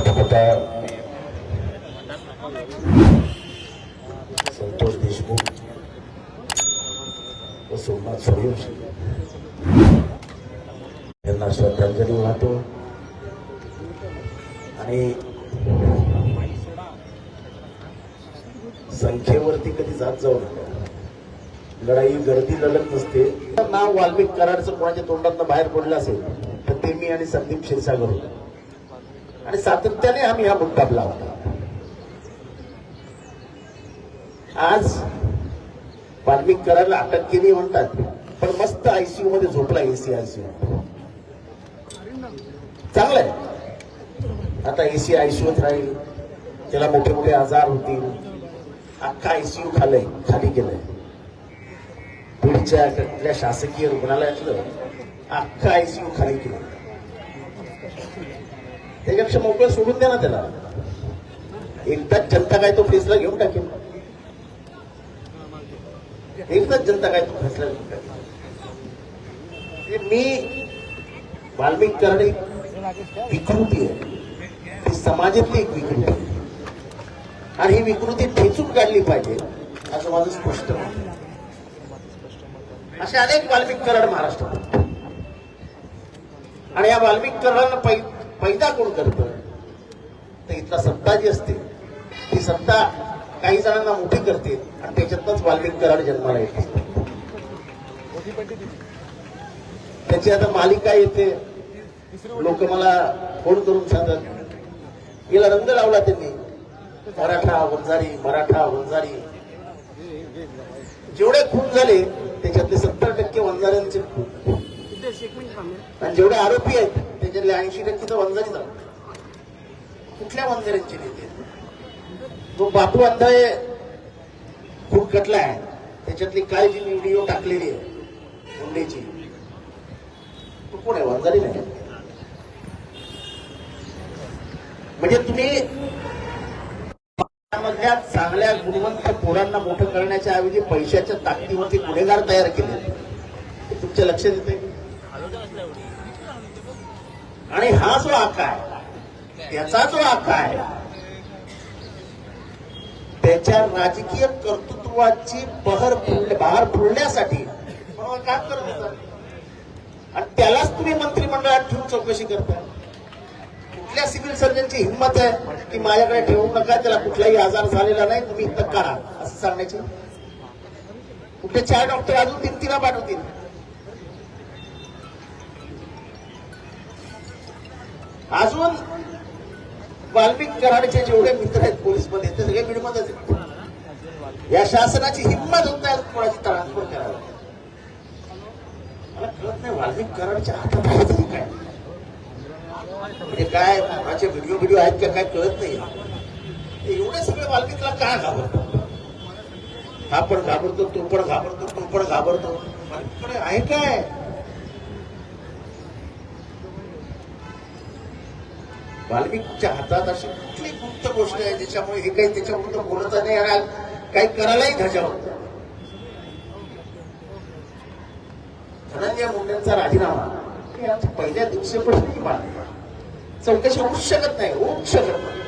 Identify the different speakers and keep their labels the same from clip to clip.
Speaker 1: प्रथमतः संतोष देशमुख व सोमनाथ सूर्यवंशी यांना श्रद्धांजली वाहतो. आणि संख्येवरती कधी जात जाऊ नका. लढाई गर्दी लढत नसते. नाव वाल्मिक कराडचं कोणाच्या तोंडातनं बाहेर पडलं असेल तर ते मी आणि संदीप क्षीरसागर होतो. आणि सातत्याने आम्ही हा मुद्दा होता. आज वाल्मिक अटक केली म्हणतात पण मस्त आयसीयू मध्ये झोपला एसी आयसीयू चांगलंय. आता एसी आयसीयूत राहील त्याला मोठे मोठे आजार होतील. अख्खा आयसीयू खालय खाली गेलंय. बीडच्या शासकीय रुग्णालयातलं अख्खा आयसीयू खाली केलं त्याच्यापेक्षा मोकळं सोडून द्या ना त्याला. एकदाच जनता काय तो फेसला घेऊन टाकेल. एकदाच जनता काय तो फेसला घेऊन टाकेल. मी वाल्मिक करणे एक विकृती आहे. ती समाजातली एक विकृती आहे. आणि ही विकृती ठेचून काढली पाहिजे असं माझं स्पष्ट मत असे अनेक वाल्मिक कराड महाराष्ट्रात आणि या वाल्मिक कराडांना पै पैदा कोण करतं? तर इथला सत्ता जी असते ती सत्ता काही जणांना मोठी करते आणि त्याच्यातच वाल्मिक कराड जन्माला येते. त्याची आता मालिका येते. लोक मला फोन करून सांगतात याला रंग लावला त्यांनी. मराठा वंजारी मराठा वंजारी. जेवढे खून झाले त्याच्यातले सत्तर टक्के वंजाऱ्यांचे खून. आणि जेवढे आरोपी आहेत त्याच्यातले ऐंशी टक्के तर वंजारी झाले कुठल्या वंजाऱ्यांचे नेते तो बापू अंधाळे खूप कटला आहे. त्याच्यातली काय जी व्हिडिओ टाकलेली आहे. मुंडेची. तो कोण आहे? वंजारी नाही म्हणजे तुम्ही मधल्या चांगल्या गुणवंत पोरांना मोठं करण्याच्या ऐवजी पैशाच्या ताकदीवरती गुन्हेगार तयार केले. तुमच्या लक्षात येते आणि हा जो आका आहे त्याचा जो आका आहे त्याच्या राजकीय कर्तृत्वाची बहर फुल बहार फुलण्यासाठी काम करत होता. आणि त्यालाच तुम्ही मंत्रिमंडळात ठेवून चौकशी करताय. कुठल्या सिव्हिल सर्जनची हिंमत आहे की माझ्याकडे ठेवू नका त्याला कुठलाही आजार झालेला नाही तुम्ही इथं करा असं सांगण्याची? कुठे चार डॉक्टर अजून तीन तिला पाठवतील. अजून वाल्मिक कराडचे जेवढे मित्र आहेत पोलीसमध्ये ते सगळे बीडमध्येच आहेत. या शासनाची हिंमत होत नाही कोणाची ट्रान्सफर करायला मला कळत नाही वाल्मिक कराडच्या हातात आहे तरी काय? म्हणजे काय कोणाचे व्हिडिओ व्हिडिओ आहेत का काय कळत नाही. एवढे सगळे वाल्मिकला का घाबरतो? हा पण घाबरतो तो पण घाबरतो तो पण घाबरतो. वाल्मिककडे आहे काय? वाल्मिकच्या हातात अशी कुठली गुप्त गोष्ट आहे ज्याच्यामुळे हे काही त्याच्याबद्दल बोलत नाही आणि काही करायलाही धजा होत धनंजय मुंडेंचा राजीनामा. पहिल्या दिवशीपासून चौकशी होऊच शकत नाही होऊच शकत नाही.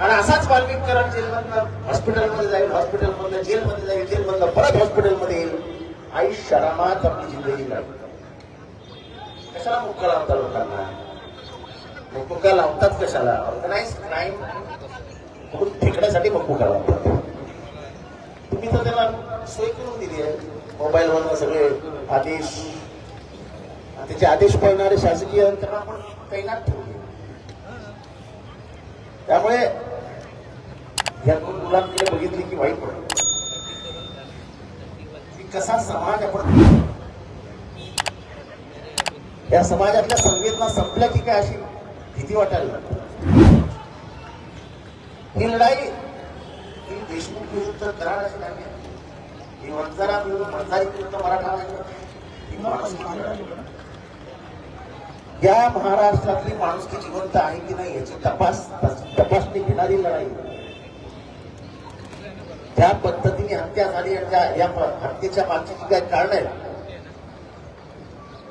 Speaker 1: आणि असाच वाल्मिक कराड जेलमधनं हॉस्पिटलमध्ये जाईल हॉस्पिटलमधनं जेलमध्ये जाईल जेलमधनं परत हॉस्पिटलमध्ये येईल. आई शरामात आपली जिंदगी लागली कशाला मुक्का लावता लोकांना? मुक्का लावतात कशाला? ऑर्गनाइज क्राईम म्हणून फेकण्यासाठी मुक्का लावतात. तुम्ही तर त्याला सोय करून दिली आहे. मोबाईलवरनं सगळे आदेश. आणि त्याचे आदेश पळणारे शासकीय यंत्रणा पण तैनात ठेवली त्यामुळे या दोन मुलांकडे बघितली की वाईट पडत कसा समाज आपण या समाजातल्या संवेदना संपल्या की काय अशी भीती वाटायला लागली. ही लढाई ही देशमुख विरुद्ध कराडाची नाही ही वंजारा विरुद्ध वंजारी विरुद्ध मराठा नाही. ही या महाराष्ट्रातली माणुसकी जिवंत आहे की नाही याची तपास तपासणी घेणारी लढाई ज्या पद्धतीने हत्या झाली आणि ज्या या हत्येच्या मागची जी काही कारण आहे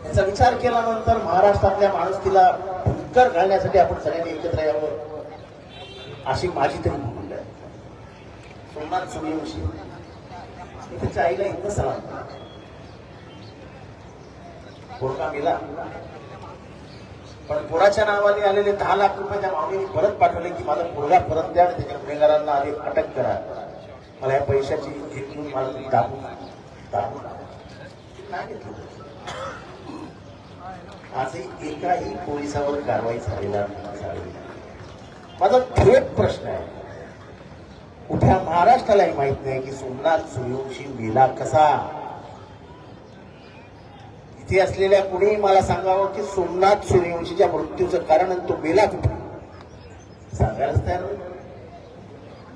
Speaker 1: याचा विचार केल्यानंतर महाराष्ट्रातल्या माणुसकीला फुटकर घालण्यासाठी आपण सगळ्यांनी एकत्र यावं. अशी माझी तरी म्हणून आहे. सोमनाथ सूर्यवंशी मी त्याच्या आईला इतकं सलाम पोरगा गेला. पण पोराच्या नावाने आलेले दहा लाख रुपये त्या माऊलीने परत पाठवले की माझा पोरगा परत द्या आणि त्याच्या गुन्हेगारांना आधी अटक करा. मला या पैशाची भीक घेऊन मला दाबून दाबून नाही घेतलं. आजही एकाही पोलिसावर कारवाई झालेला झालेली माझा थेट प्रश्न आहे. कुठ्या महाराष्ट्रालाही माहीत नाही की सोमनाथ सूर्यवंशी मेला कसा? इथे असलेल्या कुणीही मला सांगावं की सोमनाथ सूर्यवंशीच्या मृत्यूचं कारण आणि तो मेला कुठे? सांगायलाच तयार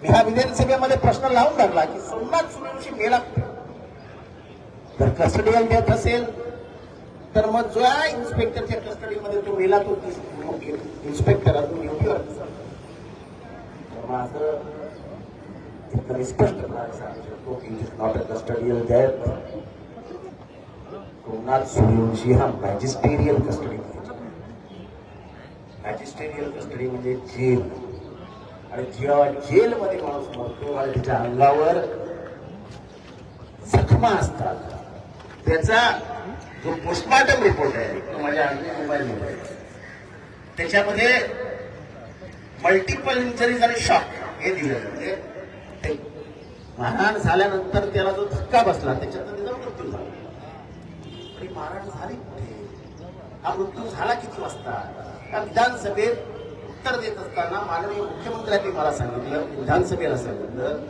Speaker 1: मी हा विधानसभेमध्ये प्रश्न लावून धरला की सोमनाथ सूर्यवंशी मेला कुठे? जर कस्टडियल डेथ असेल तर मग जो इन्स्पेक्टरच्या कस्टडीमध्ये तो मेला तो इन्स्पेक्टर अजून योग्य माझं इतकं स्पष्ट सांगू की it is not a custodial death Somnath Suryavanshi हा मॅजिस्टेरियल कस्टडी मॅजिस्टेरियल कस्टडी म्हणजे जेल. आणि जेव्हा जेलमध्ये माणूस मरतो आणि त्याच्या अंगावर जखमा असतात. त्याचा जो पोस्टमार्टम रिपोर्ट आहे. तो माझ्या अगदी मोबाईलमध्ये आहे. त्याच्यामध्ये मल्टिपल इंजरीज आणि शॉक हे दिलं म्हणजे ते मारहाण झाल्यानंतर त्याला जो धक्का बसला त्याच्यातून त्याचा मृत्यू झाला. आणि मारहाण झाली कुठे? हा मृत्यू झाला किती वाजता? का विधानसभेत उत्तर देत असताना माननीय मुख्यमंत्र्यांनी मला सांगितलं विधानसभेला सांगितलं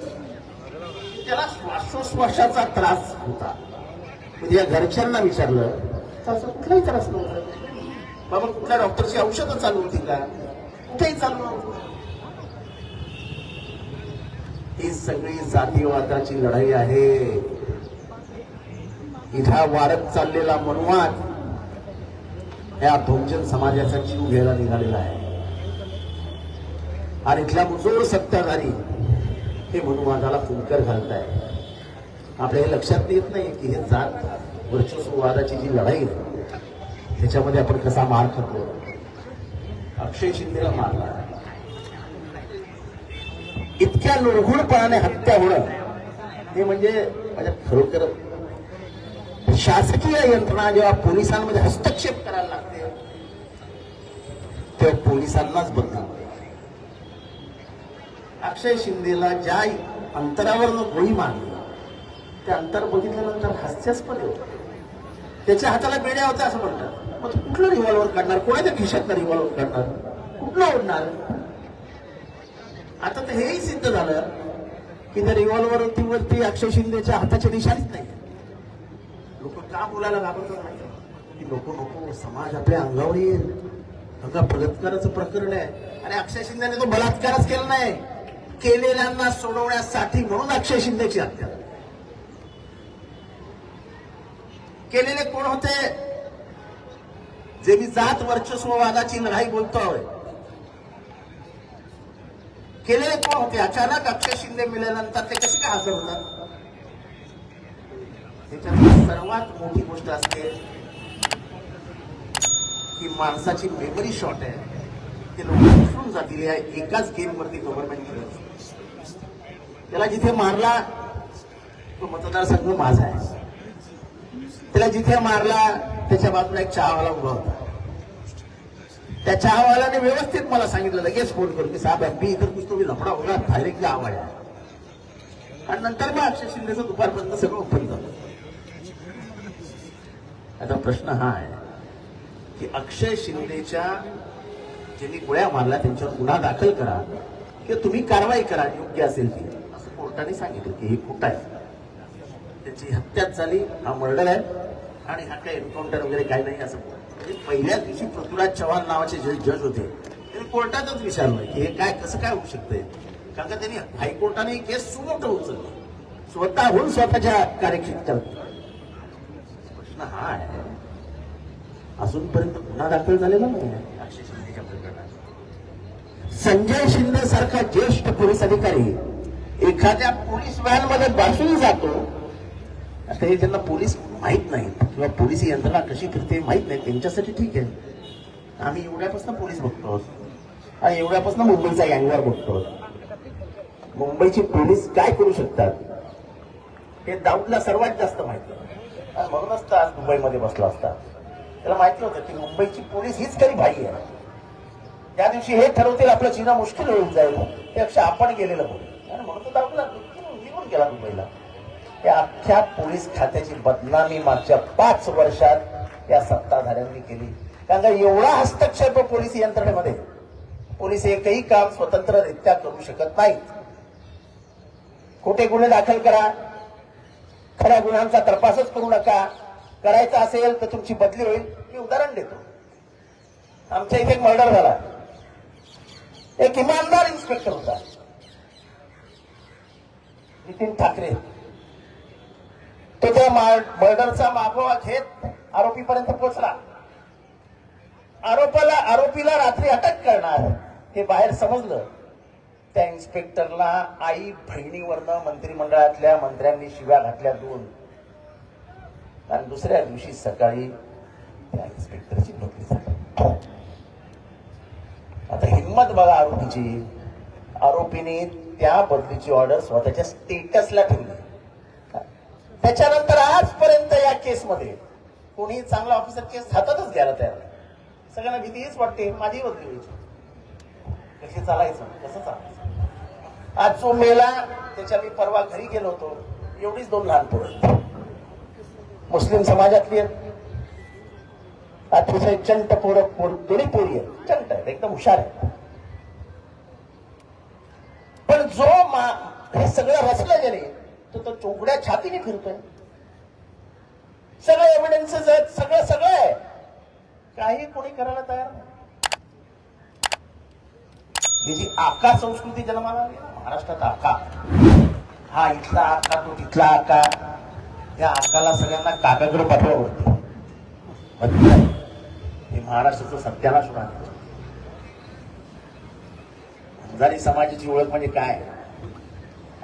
Speaker 1: त्याला श्वासोश्वासाचा त्रास होता. म्हणजे या घरच्यांना विचारलं. तर असं कुठलाही त्रास नव्हता बाबा कुठल्या डॉक्टरची औषधं चालू होती का? कुठेही चालू नव्हतं. ही सगळी जातीवादाची लढाई आहे. इथं वाढत चाललेला मनुवाद या बहुजन समाजाचा जीव घ्यायला निघालेला आहे. आणि इथल्या मुजोर सत्ताधारी हे मनुवादाला फुंकर घालताय आपल्या लक्षात येत नाही की हे जात वर्चस्ववादाची जी लढाई आहे त्याच्यामध्ये आपण कसा मार खातो? अक्षय शिंदेला मारला इतक्या लोळघुणपणाने हत्या होणं हे म्हणजे माझ्या खरोखर शासकीय यंत्रणा जेव्हा पोलिसांमध्ये हस्तक्षेप करायला लागते तेव्हा पोलिसांनाच बदनाम अक्षय शिंदेला ज्या अंतरावरनं गोळी मारली ते अंतर बघितल्यानंतर हास्यास्पद होतं त्याच्या हाताला बेड्या होत्या असं म्हणतात. मग कुठलं रिव्हॉल्वर काढणार? कोणाच्या खिशातलं रिव्हॉल्वर काढणार? कुठलं ओढणार? आता तर हेही सिद्ध झालं की त्या रिव्हॉल्वर वरती अक्षय शिंदेच्या हाताच्या निशाणीच नाही लोक का बोलायला घाबरतात नाही की नको नको समाज आपल्या अंगावर येईल. अंगा बलात्काराचं प्रकरण आहे. आणि अक्षय शिंदेने तो बलात्कारच केला नाही. केलेल्यांना सोडवण्यासाठी म्हणून अक्षय शिंदेची हत्या झाली. केलेले कोण होते? जे मी जात वर्चस्ववादाची लढाई बोलतोय केलेले कोण होते? अचानक अक्षय शिंदे मिळाल्यानंतर ते कसे काय हजर होतात? त्याच्यात सर्वात मोठी गोष्ट असते की माणसाची मेमरी शॉर्ट आहे. ते लोक विसरून जातील. या एकाच गेम वरती गव्हर्नमेंट खेळत त्याला जिथे मारला तो मतदारसंघ माझा आहे. त्याला जिथे मारला त्याच्या बाजूला एक चहावाला उभा होता. त्या चहावाल्याने व्यवस्थित मला सांगितलं लगेच फोन करून की साहेब मी इतर कुछ तुम्ही लफडा होगा डायरेक्टली आवड आहे आणि नंतर मग अक्षय शिंदेचं दुपारपर्यंत सगळं ओपन झालं. आता प्रश्न हा आहे की अक्षय शिंदेच्या ज्यांनी गोळ्या मारल्या त्यांच्यावर गुन्हा दाखल करा किंवा तुम्ही कारवाई करा योग्य असेल ती असं कोर्टाने सांगितलं की हे खोटं आहे. त्याची हत्याच झाली हा मर्डर आहे. आणि हा काही एन्काउंटर वगैरे काही नाही असं. म्हणजे पहिल्या दिवशी पृथ्वीराज चव्हाण नावाचे जे जज होते त्यांनी कोर्टातच विचारलं की हे काय कसं काय होऊ शकतंय? कारण का त्यांनी हायकोर्टाने ही केस सुमोटं उचलली. स्वतःहून स्वतःच्या कार्यक्षेत्रात. प्रश्न हा आहे. अजूनपर्यंत गुन्हा दाखल झालेला नाही अक्षय शिंदेच्या प्रकरणात. संजय शिंदे सारखा ज्येष्ठ पोलीस अधिकारी एखाद्या पोलीस व्हॅनमध्ये बसून जातो आता हे त्यांना पोलीस माहीत नाही किंवा पोलीस यंत्रणा कशी फिरते माहीत नाही त्यांच्यासाठी ठीक आहे. आम्ही एवढ्यापासून पोलीस बघतो. आणि एवढ्यापासून मुंबईचा गँगवार बघतो. मुंबईची पोलीस काय करू शकतात? हे दाऊदला सर्वात जास्त माहिती आहे. आणि म्हणूनच तर आज मुंबईमध्ये बसला असता. त्याला माहिती होतं की मुंबईची पोलीस हीच खरी भाई आहे. त्या दिवशी हे ठरवतील आपलं जीणं मुश्किल होऊन जाईल. त्यापेक्षा आपण गेलेलं बघू. आणि म्हणून तो दाऊदला निघून गेला मुंबईला. त्या अख्ख्या पोलीस खात्याची बदनामी मागच्या पाच वर्षात या सत्ताधाऱ्यांनी केली. कारण का एवढा हस्तक्षेप पोलीस यंत्रणेमध्ये? पोलीस एकही काम स्वतंत्ररित्या करू शकत नाहीत. खोटे गुन्हे दाखल करा. खऱ्या गुन्ह्यांचा तपासच करू नका. करायचा असेल तर तुमची बदली होईल. मी उदाहरण देतो. आमच्या इथे एक मर्डर झाला. एक इमानदार इन्स्पेक्टर होता. नितीन ठाकरे. तो त्या मर्डरचा मागोवा घेत आरोपीपर्यंत पोहोचला. आरोपाला आरोपीला रात्री अटक करणार हे बाहेर समजलं. त्या इन्स्पेक्टरला आई बहिणीवरनं मंत्रिमंडळातल्या मंत्र्यांनी शिव्या घातल्या दोन. आणि दुसऱ्या दिवशी सकाळी त्या इन्स्पेक्टरची नोकरी झाली. आता हिंमत बघा आरोपीची. आरोपीने त्या बदलीची ऑर्डर स्वतःच्या स्टेटसला ठेवली. त्याच्यानंतर आजपर्यंत या केसमध्ये कोणी चांगला ऑफिसर केस हातातच घ्यायला तयार नाही. सगळ्यांना भीतीच वाटते माझी बदली व्हायची कशी चालायचं? कसं चालायचं? आज जो मेला त्याच्या मी परवा घरी गेलो होतो. एवढीच दोन लहान पोरं मुस्लिम समाजातली आहेत. तुझं चंट पोरं पोर दोन्ही पोरी आहेत. चंट आहेत एकदम हुशार आहेत. पण जो मा हे सगळं रचलं गेले तो तो चोपड्या छातीने फिरतोय सगळं एव्हिडन्स आहेत सगळं सगळं आहे. काही कोणी करायला तयार नाही. ही जी आका संस्कृती जन्माला आली ना महाराष्ट्रात आका. हा इथला आका तो तिथला आका. या आकाला सगळ्यांना काकाकडे पाठवावं हे महाराष्ट्राचं सत्याला सुद्धा वंजारी समाजाची ओळख म्हणजे काय?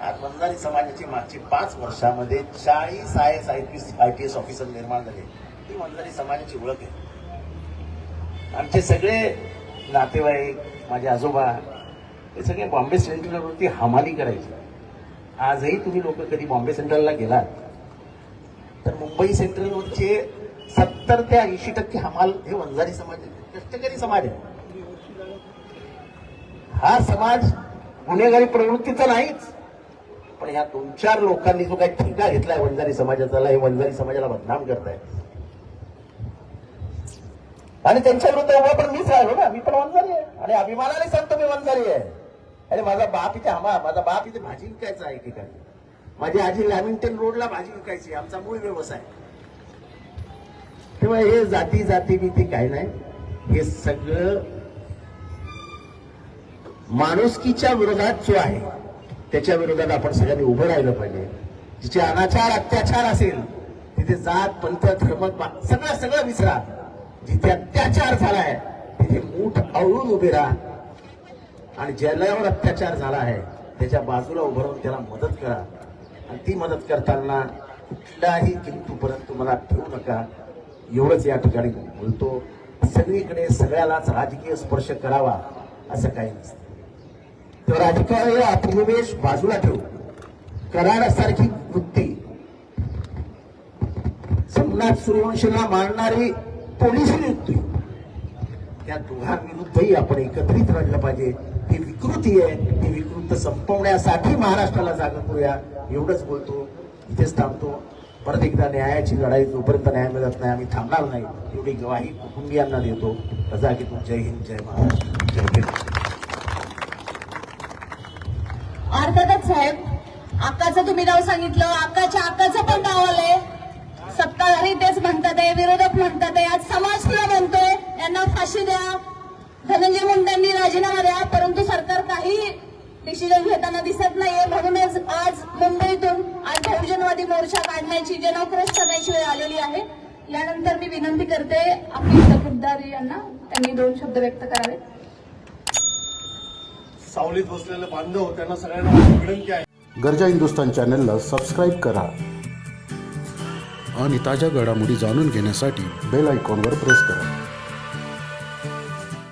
Speaker 1: आज वंजारी समाजाची मागची पाच वर्षामध्ये चाळीस I S I P I T S officer निर्माण झाले. ही वंजारी समाजाची ओळख आहे. आमचे सगळे नातेवाईक माझे आजोबा हे सगळे बॉम्बे सेंट्रलवरती हमाली करायचे. आजही तुम्ही लोक कधी बॉम्बे सेंट्रलला गेलात तर मुंबई सेंट्रलवरचे सत्तर ते ऐंशी टक्के हमाल हे वंजारी समाज आहे. कष्टकरी समाज आहे. हा समाज गुन्हेगारी प्रवृत्तीचा नाहीच. पण ह्या दोन चार लोकांनी जो काही ठेका घेतलाय वंजारी समाजाचा हे वंजारी समाजाला बदनाम करताय. आणि त्यांच्या विरुद्ध उभा पण मीच राहिलो ना मी पण वंजारी आहे. आणि अभिमानाने सांगतो मी वंजारी आहे. अरे माझा बाप इथे हमा माझा बाप इथे भाजी विकायचा आहे ठिकाणी माझी आजी लॅमिंग्टन रोडला भाजी विकायची आमचा मूळ व्यवसाय. तेव्हा हे जाती जाती भीती काय नाही. हे सगळं माणुसकीच्या विरोधात जो आहे त्याच्या विरोधात आपण सगळ्यांनी उभं राहिलं पाहिजे. जिचे अनाचार अत्याचार असेल तिथे जात पंथ धर्म सगळं सगळं विसरा. जिथे अत्याचार झालाय तिथे मूठ आवळून उभे राहा. आणि ज्यावर अत्याचार झाला आहे त्याच्या बाजूला उभं राहून त्याला मदत करा. आणि ती मदत करताना कुठलाही किंतू परंतु मला ठेवू नका. एवढंच या ठिकाणी बोलतो. सगळीकडे सगळ्यालाच राजकीय स्पर्श करावा असं काही नसतं. तर राजकीय अभिनिवेश बाजूला ठेवू. कराडासारखी वृत्ती. सम्राट सूर्यवंशीला मारणारी पोलीस युक्ती त्या दोघांविरुद्धही आपण एकत्रित राहिलं पाहिजे. ही विकृती आहे. ती विकृत संपवण्यासाठी महाराष्ट्राला जागा करूया. एवढंच बोलतो. इथेच थांबतो. परत एकदा न्यायाची लढाई जोपर्यंत न्याय मिळत नाही आम्ही थांबणार नाही. एवढी गवाही कुटुंबियांना देतो. रजा की तू जय हिंद जय महाराष्ट्र. जय हिंद.
Speaker 2: साहेब आकाचं तुम्ही नाव सांगितलं आकाच्या आकाचं पण नाव आलंय. सत्ताधारी तेच म्हणतात आहे विरोधक म्हणतात आहे. आज समाज तुला म्हणतोय यांना फाशी द्या. धनंजय मुंडेंनी राजीनामा द्या परंतु सरकार काही डिसिजन घेताना दिसत नाहीये. म्हणूनच आज मुंबईतून आज बहुजनवादी मोर्चा काढण्याची जनाक्रोश करण्याची वेळ आलेली आहे. यानंतर मी विनंती करते आपली तकबदारी यांना त्यांनी दोन शब्द व्यक्त करावे
Speaker 3: सावलीत बसलेले बांधव त्यांना सगळ्यांना विनंती आहे.
Speaker 4: गरजा हिंदुस्तान चॅनलला सबस्क्राईब करा. आणि ताज्या घडामोडी जाणून घेण्यासाठी बेल आयकॉनवर प्रेस करा.